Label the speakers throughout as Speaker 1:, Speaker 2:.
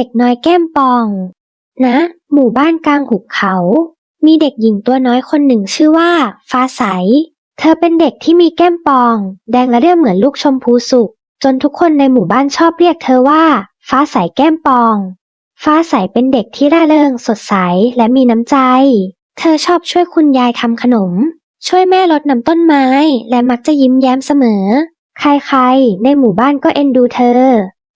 Speaker 1: เด็กน้อยแก้มปองนะหมู่บ้านกลางหุบเขา มีเด็กหญิงตัวน้อยคนหนึ่งชื่อว่า ฟ้าใส เธอเป็นเด็กที่มีแก้มปอง แดงและเรียบเหมือนลูกชมพูสุก จนทุกคนในหมู่บ้านชอบเรียกเธอว่า ฟ้าใสแก้มปอง ฟ้าใสเป็นเด็กที่ร่าเริงสดใสและมีน้ำใจ เธอชอบช่วยคุณยายทำขนม ช่วยแม่รดน้ำต้นไม้ และมักจะยิ้มแย้มเสมอ ใครๆ ในหมู่บ้านก็เอ็นดูเธอ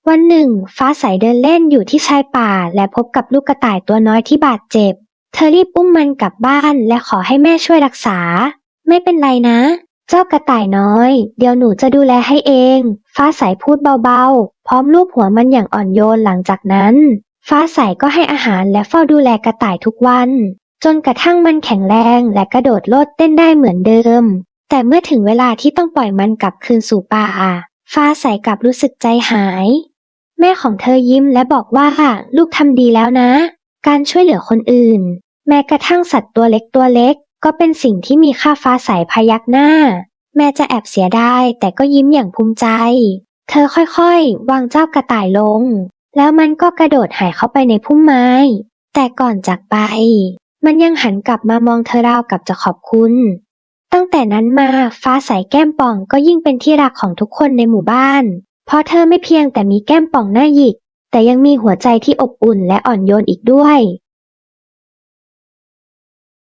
Speaker 1: วันหนึ่ง ฟ้าใสเดินเล่นอยู่ที่ชายป่า และพบกับลูกกระต่ายตัวน้อยที่บาดเจ็บ เธอรีบอุ้มมันกลับบ้านและขอให้แม่ช่วยรักษา ไม่เป็นไรนะ เจ้ากระต่ายน้อย เดี๋ยวหนูจะดูแลให้เอง ฟ้าใสพูดเบาๆ พร้อมลูบหัวมันอย่างอ่อนโยนหลังจากนั้น ฟ้าใสก็ให้อาหารและเฝ้าดูแลกระต่ายทุกวัน จนกระทั่งมันแข็งแรงและกระโดดโลดเต้นได้เหมือนเดิม แต่เมื่อถึงเวลาที่ต้องปล่อยมันกลับคืนสู่ป่า ฟ้าใสกลับรู้สึกใจหาย แม่ของเธอยิ้มและบอกว่าลูกทำดีแล้วนะ การช่วยเหลือคนอื่น แม้กระทั่งสัตว์ตัวเล็กตัวเล็ก ก็เป็นสิ่งที่มีค่าฟ้าใสพยักหน้า แม่จะแอบเสียดายแต่ก็ยิ้มอย่างภูมิใจ เธอค่อยๆ วางเจ้ากระต่ายลง แล้วมันก็กระโดดหายเข้าไปในพุ่มไม้ แต่ก่อนจากไป มันยังหันกลับมามองเธอราวกับจะขอบคุณ ตั้งแต่นั้นมาฟ้าใสแก้มป่องก็ยิ่งเป็นที่รักของทุกคนในหมู่บ้าน เพราะเธอไม่เพียงแต่มีแก้มป่องหน้าหยิก แต่ยังมีหัวใจที่อบอุ่นและอ่อนโยนอีกด้วย